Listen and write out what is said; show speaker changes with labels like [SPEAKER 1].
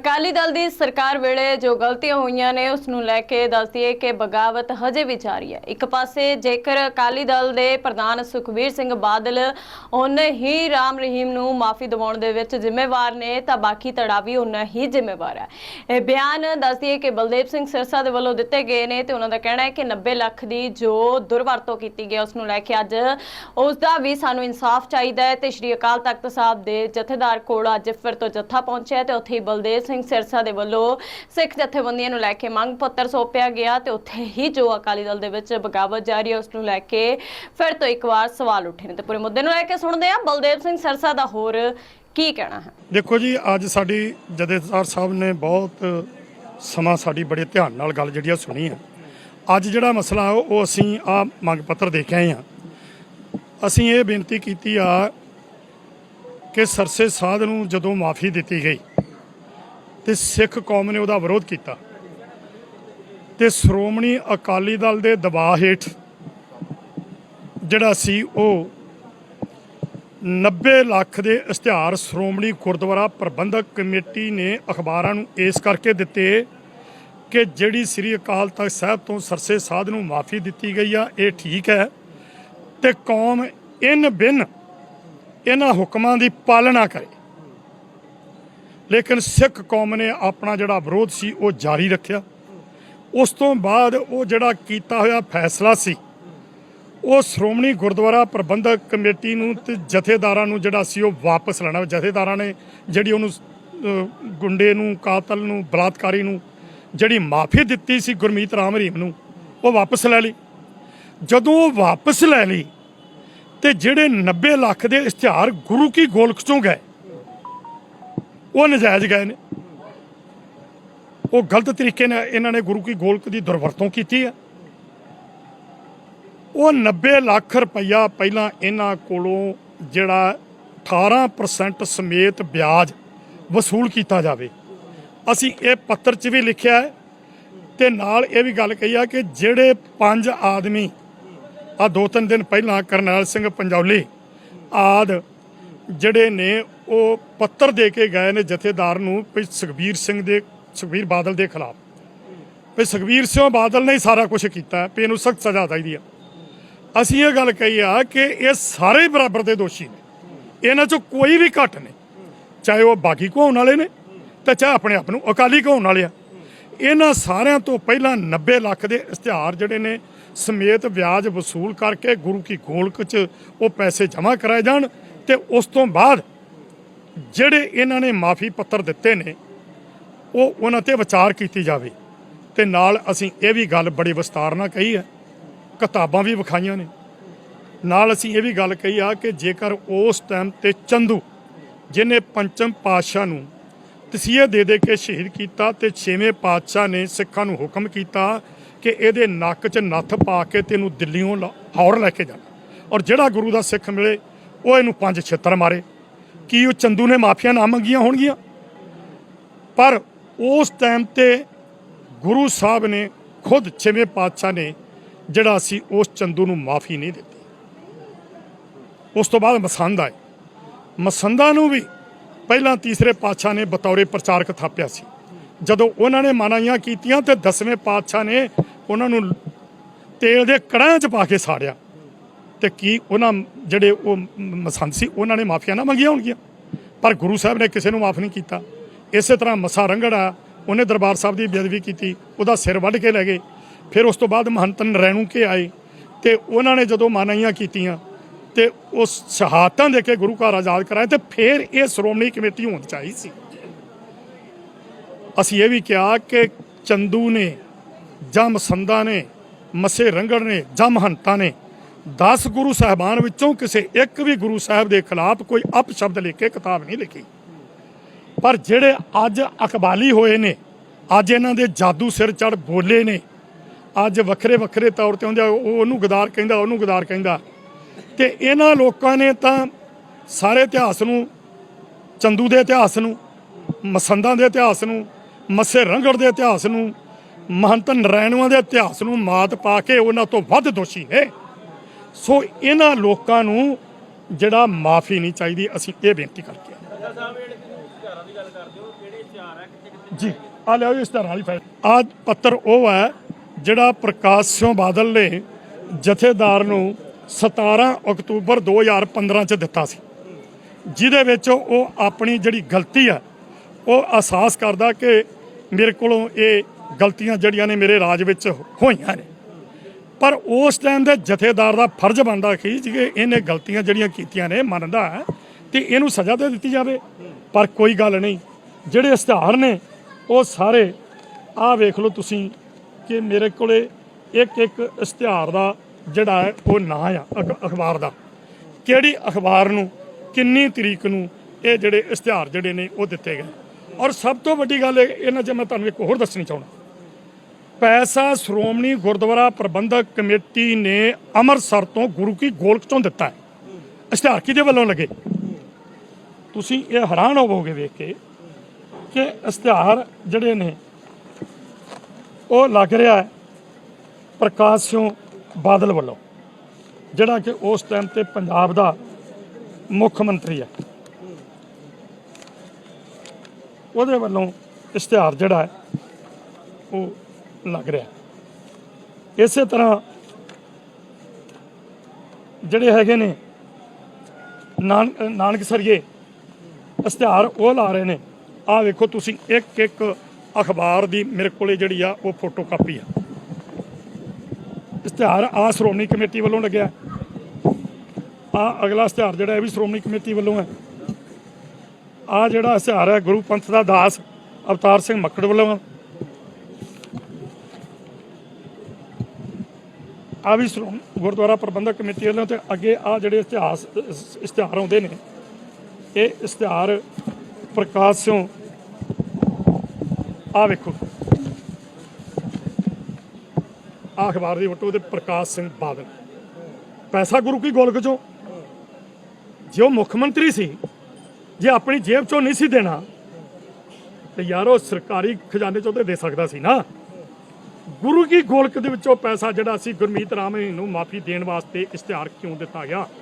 [SPEAKER 1] ਅਕਾਲੀ ਦਲ ਦੀ ਸਰਕਾਰ ਵੇਲੇ ਜੋ ਗਲਤੀਆਂ ਹੋਈਆਂ ਨੇ ਉਸ ਨੂੰ ਲੈ ਕੇ ਦੱਸਦੀਏ ਕਿ ਬਗਾਵਤ ਹਜੇ ਵੀ ਜਾਰੀ ਹੈ। ਇੱਕ ਪਾਸੇ ਜੇਕਰ ਅਕਾਲੀ ਦਲ ਦੇ ਪ੍ਰਧਾਨ ਸੁਖਬੀਰ ਸਿੰਘ ਬਾਦਲ ਉਹਨੇ ਹੀ ਰਾਮ ਰਹੀਮ ਨੂੰ ਮਾਫੀ ਦਿਵਾਉਣ ਦੇ ਵਿੱਚ ਜ਼ਿੰਮੇਵਾਰ ਨੇ ਤਾਂ ਬਾਕੀ ਧੜਾ ਵੀ ਉਹਨਾਂ ਹੀ ਜ਼ਿੰਮੇਵਾਰ ਹੈ। ਇਹ ਬਿਆਨ ਦੱਸਦੀਏ ਕਿ ਬਲਦੇਵ ਸਿੰਘ ਸਿਰਸਾ ਦੇ ਵੱਲੋਂ ਦਿੱਤੇ ਗਏ ਨੇ ਤੇ ਉਹਨਾਂ ਦਾ ਕਹਿਣਾ ਹੈ ਕਿ 90 ਲੱਖ ਦੀ ਜੋ ਦੁਰਵਰਤੋਂ ਕੀਤੀ ਗਈ ਹੈ, ਉਸ ਨੂੰ ਲੈ ਕੇ ਅੱਜ ਉਸ ਦਾ ਵੀ ਸਾਨੂੰ ਇਨਸਾਫ ਚਾਹੀਦਾ ਹੈ ਤੇ ਸ਼੍ਰੀ ਅਕਾਲ ਤਖਤ ਸਾਹਿਬ ਦੇ ਜਥੇਦਾਰ ਕੋਲ ਅੱਜ ਫਿਰ ਤੋਂ ਜੱਥਾ ਪਹੁੰਚਿਆ ਹੈ ਤੇ ਉੱਥੇ ਹੀ ਬਲਦੇਵ ਸਿੰਘ ਸਿਰਸਾ ਦੇ ਵੱਲੋਂ ਸਿੱਖ ਜਥੇਬੰਦੀਆਂ ਨੂੰ ਲੈ ਕੇ ਮੰਗ ਪੱਤਰ ਸੌਂਪਿਆ ਗਿਆ ਤੇ ਉੱਥੇ ਹੀ ਜੋ ਅਕਾਲੀ ਦਲ ਦੇ ਵਿੱਚ ਬਗਾਵਤ ਜਾਰੀ ਹੈ ਉਸ ਨੂੰ ਲੈ ਕੇ ਫਿਰ ਤੋਂ ਇੱਕ ਵਾਰ ਸਵਾਲ ਉੱਠੇ ਨੇ ਤੇ ਪੂਰੇ ਮੁੱਦੇ ਨੂੰ ਲੈ ਕੇ ਸੁਣਦੇ ਆ ਬਲਦੇਵ ਸਿੰਘ ਸਿਰਸਾ ਦਾ ਹੋਰ ਕੀ ਕਹਿਣਾ ਹੈ?
[SPEAKER 2] ਦੇਖੋ ਜੀ, ਅੱਜ ਸਾਡੀ ਜਥੇਦਾਰ ਸਾਹਿਬ ਨੇ ਬਹੁਤ ਸਮਾਂ ਸਾਡੀ ਬੜੇ ਧਿਆਨ ਨਾਲ ਗੱਲ ਜਿਹੜੀ ਆ ਸੁਣੀ ਹੈ ਅੱਜ ਜਿਹੜਾ ਮਸਲਾ ਉਹ ਅਸੀਂ ਆ ਮੰਗ ਪੱਤਰ ਦੇ ਕੇ ਆਏ ਹਾਂ ਅਸੀਂ ਇਹ ਬੇਨਤੀ ਕੀਤੀ ਆ ਕਿ ਸਰਸੇ ਸਾਧ ਨੂੰ ਜਦੋਂ ਮਾਫੀ ਦਿੱਤੀ ਗਈ ਤੇ ਸਿੱਖ ਕੌਮ ਨੇ ਉਹਦਾ ਵਿਰੋਧ ਕੀਤਾ। ਤੇ ਸ਼੍ਰੋਮਣੀ ਅਕਾਲੀ ਦਲ ਦੇ ਦਬਾਅ ਹੇਠ ਜਿਹੜਾ ਸੀ ਉਹ 90 ਲੱਖ ਦੇ ਇਸ਼ਤਿਹਾਰ ਸ਼੍ਰੋਮਣੀ ਗੁਰਦੁਆਰਾ ਪ੍ਰਬੰਧਕ ਕਮੇਟੀ ਨੇ ਅਖਬਾਰਾਂ ਨੂੰ ਇਸ ਕਰਕੇ ਦਿੱਤੇ ਕਿ ਜਿਹੜੀ ਸ੍ਰੀ ਅਕਾਲ ਤਖਤ ਸਾਹਿਬ ਤੋਂ ਸਰਸੇ ਸਾਧ ਨੂੰ ਮਾਫੀ ਦਿੱਤੀ ਗਈ ਆ, ਇਹ ਠੀਕ ਹੈ। ਤੇ ਕੌਮ ਇਨ ਬਿਨ ਇਹਨਾਂ ਹੁਕਮਾਂ ਦੀ ਪਾਲਣਾ ਕਰੇ। ਲੇਕਿਨ ਸਿੱਖ ਕੌਮ ਨੇ ਆਪਣਾ ਜਿਹੜਾ ਵਿਰੋਧ ਸੀ, ਉਹ ਜਾਰੀ ਰੱਖਿਆ। ਉਸ ਤੋਂ ਬਾਅਦ ਉਹ ਜਿਹੜਾ ਕੀਤਾ ਹੋਇਆ ਫੈਸਲਾ ਸੀ, ਉਹ ਸ਼੍ਰੋਮਣੀ ਗੁਰਦੁਆਰਾ ਪ੍ਰਬੰਧਕ ਕਮੇਟੀ ਨੂੰ ਤੇ ਜਥੇਦਾਰਾਂ ਨੂੰ ਜਿਹੜਾ ਸੀ, ਉਹ ਵਾਪਸ ਲੈਣਾ। ਜਥੇਦਾਰਾਂ ਨੇ ਜਿਹੜੀ ਉਹਨੂੰ ਗੁੰਡੇ ਨੂੰ, ਕਾਤਲ ਨੂੰ, ਬਲਾਤਕਾਰੀ ਨੂੰ ਜਿਹੜੀ ਮਾਫੀ ਦਿੱਤੀ ਸੀ ਗੁਰਮੀਤ ਰਾਮ ਰਹੀਮ ਨੂੰ, ਉਹ ਵਾਪਸ ਲੈ ਲਈ। ਜਦੋਂ ਉਹ ਵਾਪਸ ਲੈ ਲਈ ਤੇ ਜਿਹੜੇ 90 ਲੱਖ ਦੇ ਇਸ਼ਤਿਹਾਰ ਗੁਰੂ ਕੀ ਗੋਲਕ ਚੋਂ ਗਏ ਉਹ ਨਜਾਇਜ਼ ਗਏ ਨੇ। ਉਹ ਗਲਤ ਤਰੀਕੇ ਨਾਲ ਇਹਨਾਂ ਨੇ ਗੁਰੂ ਕੀ ਗੋਲਕ ਦੀ ਦੁਰਵਰਤੋਂ ਕੀਤੀ ਹੈ ਉਹ 90 ਲੱਖ ਰੁਪਈਆ ਪਹਿਲਾਂ ਇਹਨਾਂ ਕੋਲੋਂ ਜਿਹੜਾ 18% ਸਮੇਤ ਵਿਆਜ ਵਸੂਲ ਕੀਤਾ ਜਾਵੇ। ਅਸੀਂ ਇਹ ਪੱਤਰ 'ਚ ਵੀ ਲਿਖਿਆ ਹੈ ਤੇ ਨਾਲ ਇਹ ਵੀ ਗੱਲ ਕਹੀ ਆ ਕਿ ਜਿਹੜੇ ਪੰਜ ਆਦਮੀ ਆ ਦੋ ਤਿੰਨ ਦਿਨ ਪਹਿਲਾਂ ਕਰਨੈਲ ਸਿੰਘ ਪੰਜੌਲੀ ਆਦ ਜਿਹੜੇ ਨੇ ਉਹ ਪੱਤਰ ਦੇ ਕੇ ਗਏ ਨੇ ਜਥੇਦਾਰ ਨੂੰ ਵੀ ਸੁਖਬੀਰ ਸਿੰਘ ਦੇ, ਸੁਖਬੀਰ ਬਾਦਲ ਦੇ ਖਿਲਾਫ। ਵੀ ਸੁਖਬੀਰ ਸਿੰਘ ਬਾਦਲ ਨੇ ਸਾਰਾ ਕੁਝ ਕੀਤਾ ਵੀ ਇਹਨੂੰ ਸਖਤ ਸਜ਼ਾ ਚਾਹੀਦੀ ਆ ਅਸੀਂ ਇਹ ਗੱਲ ਕਹੀ ਆ ਕਿ ਇਹ ਸਾਰੇ ਬਰਾਬਰ ਦੇ ਦੋਸ਼ੀ ਨੇ। ਇਹਨਾਂ ਚੋਂ ਕੋਈ ਵੀ ਘੱਟ ਨਹੀਂ। ਚਾਹੇ ਉਹ ਬਾਗੀ ਕਹਾਉਣ ਵਾਲੇ ਨੇ ਤੇ ਚਾਹੇ ਆਪਣੇ ਆਪ ਨੂੰ ਅਕਾਲੀ ਕਹਾਉਣ ਵਾਲੇ ਆ। ਇਹਨਾਂ ਸਾਰਿਆਂ ਤੋਂ ਪਹਿਲਾਂ 90 ਲੱਖ ਦੇ ਇਸ਼ਤਿਹਾਰ ਜਿਹੜੇ ਨੇ, ਸਮੇਤ ਵਿਆਜ ਵਸੂਲ ਕਰਕੇ ਗੁਰੂ ਕੀ ਗੋਲਕ 'ਚ ਉਹ ਪੈਸੇ ਜਮ੍ਹਾਂ ਕਰਾਏ ਜਾਣ ਤੇ ਉਸ ਤੋਂ ਬਾਅਦ ਜਿਹੜੇ ਇਹਨਾਂ ਨੇ ਮਾਫੀ ਪੱਤਰ ਦਿੱਤੇ ਨੇ, ਉਹ ਉਹਨਾਂ ਤੇ ਵਿਚਾਰ ਕੀਤੀ ਜਾਵੇ। ਤੇ ਨਾਲ ਅਸੀਂ ਇਹ ਵੀ ਗੱਲ ਬੜੀ ਵਿਸਤਾਰ ਨਾਲ ਕਹੀ ਹੈ, ਕਿਤਾਬਾਂ ਵੀ ਵਿਖਾਈਆਂ ਨੇ। ਨਾਲ ਅਸੀਂ ਇਹ ਵੀ ਗੱਲ ਕਹੀ ਆ ਕਿ ਜੇਕਰ ਉਸ ਟਾਈਮ ਤੇ ਚੰਦੂ ਜਿਨੇ ਪੰਚਮ ਪਾਤਸ਼ਾਹ ਨੂੰ ਤਸੀਹੇ ਦੇ ਦੇ ਕੇ ਸ਼ਹੀਦ ਕੀਤਾ ਤੇ ਛੇਵੇਂ ਪਾਤਸ਼ਾਹ ਨੇ ਸਿੱਖਾਂ ਨੂੰ ਹੁਕਮ ਕੀਤਾ ਕਿ ਇਹਦੇ ਨੱਕ 'ਚ ਨੱਥ ਪਾ ਕੇ ਤੈਨੂੰ ਦਿੱਲੀੋਂ ਲਾਹੌਰ ਲੈ ਕੇ ਜਾਣਾ ਔਰ ਜਿਹੜਾ ਗੁਰੂ ਦਾ ਸਿੱਖ ਮਿਲੇ, ਉਹ ਇਹਨੂੰ ਪੰਜ ਛਿੱਤਰ ਮਾਰੇ। ਕੀ ਉਹ ਚੰਦੂ ਨੇ ਮਾਫੀਆਂ ਨਾ ਮੰਗੀਆਂ ਹੋਣਗੀਆਂ? ਪਰ ਉਸ ਟਾਈਮ ਤੇ ਗੁਰੂ ਸਾਹਿਬ ਨੇ ਖੁਦ ਛੇਵੇਂ ਪਾਤਸ਼ਾਹ ਨੇ ਜਿਹੜਾ ਸੀ ਉਸ ਚੰਦੂ ਨੂੰ ਮਾਫੀ ਨਹੀਂ ਦਿੱਤੀ। ਉਸ ਤੋਂ ਬਾਅਦ ਮਸੰਦ ਆਏ। ਮਸੰਦਾਂ ਨੂੰ ਵੀ ਪਹਿਲਾਂ ਤੀਸਰੇ ਪਾਤਸ਼ਾਹ ਨੇ ਬਤੌਰੇ ਪ੍ਰਚਾਰਕ ਥਾਪਿਆ ਸੀ। ਜਦੋਂ ਉਹਨਾਂ ਨੇ ਮਨਾਈਆਂ ਕੀਤੀਆਂ ਤੇ ਦਸਵੇਂ ਪਾਤਸ਼ਾਹ ਨੇ ਉਹਨਾਂ ਨੂੰ ਤੇਲ ਦੇ ਕੜਾਂ 'ਚ ਪਾ ਕੇ ਸਾੜਿਆ। ਤੇ ਕੀ ਉਹਨਾਂ ਜਿਹੜੇ ਉਹ ਮਸੰਦ ਸੀ, ਉਹਨਾਂ ਨੇ ਮਾਫੀਆਂ ਨਾ ਮੰਗੀਆਂ ਹੋਣਗੀਆਂ। ਪਰ ਗੁਰੂ ਸਾਹਿਬ ਨੇ ਕਿਸੇ ਨੂੰ ਮਾਫ ਨਹੀਂ ਕੀਤਾ। ਇਸੇ ਤਰ੍ਹਾਂ ਮਸਾ ਰੰਗੜਾ ਉਹਨੇ ਦਰਬਾਰ ਸਾਹਿਬ ਦੀ ਬੇਅਦਬੀ ਕੀਤੀ, ਉਹਦਾ ਸਿਰ ਵੱਢ ਕੇ ਲੈ ਗਏ। ਫਿਰ ਉਸ ਤੋਂ ਬਾਅਦ ਮਹੰਤ ਨਰੈਣੂ ਕੇ ਆਏ ਤੇ ਉਹਨਾਂ ਨੇ ਜਦੋਂ ਮਨਾਈਆਂ ਕੀਤੀਆਂ ਤੇ ਉਸ ਸ਼ਹਾਦਤਾਂ ਦੇ ਕੇ ਗੁਰੂ ਘਰ ਆਜ਼ਾਦ ਕਰਾਏ ਤੇ ਫਿਰ ਇਹ ਸ਼੍ਰੋਮਣੀ ਕਮੇਟੀ ਹੋਣੀ ਚਾਹੀ ਸੀ। ਅਸੀਂ ਇਹ ਵੀ ਕਿਹਾ ਕਿ ਚੰਦੂ ਨੇ ਜਾਂ ਮਸੰਦਾ ਨੇ, ਮਸੇ ਰੰਗੜ ਨੇ ਜਾਂ ਮਹੰਤਾਂ ਨੇ 10 ਗੁਰੂ ਸਾਹਿਬਾਨ ਵਿੱਚੋਂ ਕਿਸੇ ਇੱਕ ਵੀ ਗੁਰੂ ਸਾਹਿਬ ਦੇ ਖਿਲਾਫ ਕੋਈ ਅਪ ਸ਼ਬਦ ਲਿਖ ਕੇ ਕਿਤਾਬ ਨਹੀਂ ਲਿਖੀ। ਪਰ ਜਿਹੜੇ ਅੱਜ ਅਕਬਾਲੀ ਹੋਏ ਨੇ, ਅੱਜ ਇਹਨਾਂ ਦੇ ਜਾਦੂ ਸਿਰ ਚੜ ਬੋਲੇ ਨੇ, ਅੱਜ ਵੱਖਰੇ ਵੱਖਰੇ ਤੌਰ ਤੇ ਹੁੰਦੇ ਉਹ ਉਹਨੂੰ ਗਦਾਰ ਕਹਿੰਦਾ, ਉਹਨੂੰ ਗਦਾਰ ਕਹਿੰਦਾ। ਤੇ ਇਹਨਾਂ ਲੋਕਾਂ ਨੇ ਤਾਂ ਸਾਰੇ ਇਤਿਹਾਸ ਨੂੰ, ਚੰਦੂ ਦੇ ਇਤਿਹਾਸ ਨੂੰ, ਮਸੰਦਾਂ ਦੇ ਇਤਿਹਾਸ ਨੂੰ, ਮੱਸੇ ਰੰਗੜ ਦੇ ਇਤਿਹਾਸ ਨੂੰ, ਮਹੰਤ ਨਰੈਣੂਆਂ ਦੇ ਇਤਿਹਾਸ ਨੂੰ ਮਾਤ ਪਾ ਕੇ ਉਹਨਾਂ ਤੋਂ ਵੱਧ ਦੋਸ਼ੀ ਨੇ। ਸੋ ਇਹਨਾਂ ਲੋਕਾਂ ਨੂੰ ਜਿਹੜਾ ਮਾਫੀ ਨਹੀਂ ਚਾਹੀਦੀ ਅਸੀਂ ਇਹ ਬੇਨਤੀ ਕਰਕੇ
[SPEAKER 3] ਹੋ। ਹੈ
[SPEAKER 2] ਜੀ ਆ ਲਿਓ ਜੀ ਇਸ਼ਤਿਹਾਰਾਂ ਵਾਲੀ ਫਾਈਲ ਆ ਪੱਤਰ ਉਹ ਹੈ ਜਿਹੜਾ ਪ੍ਰਕਾਸ਼ ਸਿੰਘ ਬਾਦਲ ਨੇ ਜਥੇਦਾਰ ਨੂੰ 17 ਅਕਤੂਬਰ 2015 ਚ ਦਿੱਤਾ ਸੀ। ਜਿਹਦੇ ਵਿੱਚ ਉਹ ਆਪਣੀ ਜਿਹੜੀ ਗਲਤੀ ਹੈ ਉਹ ਅਹਿਸਾਸ ਕਰਦਾ ਕਿ ਮੇਰੇ ਕੋਲੋਂ ਇਹ ਗਲਤੀਆਂ ਜਿਹੜੀਆਂ ਨੇ ਮੇਰੇ ਰਾਜ ਵਿੱਚ ਹੋਈਆਂ ਨੇ। ਪਰ ਉਸ ਟਾਈਮ ਦੇ ਜਥੇਦਾਰ ਦਾ ਫਰਜ਼ ਬਣਦਾ ਸੀ ਕਿ ਇਹਨੇ ਗਲਤੀਆਂ ਜਿਹੜੀਆਂ ਕੀਤੀਆਂ ਨੇ ਮੰਨਦਾ ਹੈ ਤੇ ਇਹਨੂੰ ਸਜ਼ਾ ਦੇ ਦਿੱਤੀ ਜਾਵੇ। ਪਰ ਕੋਈ ਗੱਲ ਨਹੀਂ, ਜਿਹੜੇ ਇਸ਼ਤਿਹਾਰ ਨੇ, ਉਹ ਸਾਰੇ, ਆਹ ਵੇਖ ਲਓ ਤੁਸੀਂ ਕਿ ਮੇਰੇ ਕੋਲੇ ਇੱਕ ਇੱਕ ਇਸ਼ਤਿਹਾਰ ਦਾ ਜਿਹੜਾ ਹੈ, ਉਹ ਨਾਂ ਆ ਅਖਬਾਰ ਦਾ। ਕਿਹੜੀ ਅਖਬਾਰ ਨੂੰ, ਕਿੰਨੀ ਤਰੀਕ ਨੂੰ ਇਹ ਜਿਹੜੇ ਇਸ਼ਤਿਹਾਰ ਜਿਹੜੇ ਨੇ, ਉਹ ਦਿੱਤੇ ਗਏ। ਔਰ ਸਭ ਤੋਂ ਵੱਡੀ ਗੱਲ ਇਹ- ਇਹਨਾਂ 'ਚ ਮੈਂ ਤੁਹਾਨੂੰ ਇੱਕ ਹੋਰ ਦੱਸਣੀ ਚਾਹੁੰਦਾ। ਪੈਸਾ ਸ਼੍ਰੋਮਣੀ ਗੁਰਦੁਆਰਾ ਪ੍ਰਬੰਧਕ ਕਮੇਟੀ ਨੇ ਅੰਮ੍ਰਿਤਸਰ ਤੋਂ ਗੁਰੂ ਕੀ ਗੋਲਕ ਤੋਂ ਦਿੱਤਾ ਹੈ। ਇਸ਼ਤਿਹਾਰ ਕਿਹਦੇ ਵੱਲੋਂ ਲੱਗੇ? ਤੁਸੀਂ ਇਹ ਹੈਰਾਨ ਹੋਵੋਗੇ ਵੇਖ ਕੇ ਕਿ ਇਸ਼ਤਿਹਾਰ ਜਿਹੜੇ ਨੇ, ਉਹ ਲੱਗ ਰਿਹਾ ਹੈ ਪ੍ਰਕਾਸ਼ ਸਿੰਘ ਬਾਦਲ ਵੱਲੋਂ, ਜਿਹੜਾ ਕਿ ਉਸ ਟਾਈਮ ਤੇ ਪੰਜਾਬ ਦਾ ਮੁੱਖ ਮੰਤਰੀ ਹੈ। ਉਹਦੇ ਵੱਲੋਂ ਇਸ਼ਤਿਹਾਰ ਜਿਹੜਾ ਹੈ, ਉਹ ਲੱਗ ਰਿਹਾ। ਇਸੇ ਤਰ੍ਹਾਂ ਜਿਹੜੇ ਹੈਗੇ ਨੇ, ਨਾਨ ਨਾਨਕ ਸਰੀਏ ਇਸ਼ਤਿਹਾਰ ਉਹ ਲਾ ਰਹੇ ਨੇ। ਆਹ ਵੇਖੋ ਤੁਸੀਂ ਇੱਕ ਇੱਕ ਅਖਬਾਰ ਦੀ ਮੇਰੇ ਕੋਲੇ ਜਿਹੜੀ ਆ, ਉਹ ਫੋਟੋ ਕਾਪੀ ਆ। ਇਸ਼ਤਿਹਾਰ ਆ ਸ਼੍ਰੋਮਣੀ ਕਮੇਟੀ ਵੱਲੋਂ ਲੱਗਿਆ। ਆ ਅਗਲਾ ਇਸ਼ਤਿਹਾਰ ਜਿਹੜਾ ਇਹ ਵੀ ਸ਼੍ਰੋਮਣੀ ਕਮੇਟੀ ਵੱਲੋਂ ਹੈ। ਆ ਜਿਹੜਾ ਇਸ਼ਤਿਹਾਰ ਹੈ ਗੁਰੂ ਪੰਥ ਦਾ ਦਾਸ ਅਵਤਾਰ ਸਿੰਘ ਮੱਕੜ ਵੱਲੋਂ। ਆ ਵੀ ਸ਼੍ਰੋਮਣੀ ਗੁਰਦੁਆਰਾ ਪ੍ਰਬੰਧਕ ਕਮੇਟੀ ਵੱਲੋਂ ਤੇ ਅੱਗੇ ਆ ਜਿਹੜੇ ਇਤਿਹਾਸ ਇਸ਼ਤਿਹਾਰ ਆਉਂਦੇ ਨੇ, ਇਹ ਇਸ਼ਤਿਹਾਰ ਪ੍ਰਕਾਸ਼ ਸਿੰਘ ਆ ਵੇਖੋ। ਆ ਅਖਬਾਰ ਦੀ ਫੋਟੋ ਤੇ ਪ੍ਰਕਾਸ਼ ਸਿੰਘ ਬਾਦਲ। ਪੈਸਾ ਗੁਰੂ ਕੀ ਗੋਲਕ ਚੋਂ? ਜੇ ਉਹ ਮੁੱਖ ਮੰਤਰੀ ਸੀ, ਜੇ ਆਪਣੀ ਜੇਬ ਚੋਂ ਨਹੀਂ ਸੀ ਦੇਣਾ, ਤੇ ਯਾਰ ਉਹ ਸਰਕਾਰੀ ਖਜ਼ਾਨੇ ਚੋਂ ਤੇ ਦੇ ਸਕਦਾ ਸੀ ਨਾ। ਗੁਰੂ ਕੀ ਗੋਲਕ ਦੇ ਵਿੱਚੋਂ ਪੈਸਾ ਜਿਹੜਾ ਸੀ ਗੁਰਮੀਤ ਰਾਮ ਨੂੰ ਮਾਫੀ ਦੇਣ ਵਾਸਤੇ ਇਸ਼ਤਿਹਾਰ ਕਿਉਂ ਦਿੱਤਾ ਗਿਆ?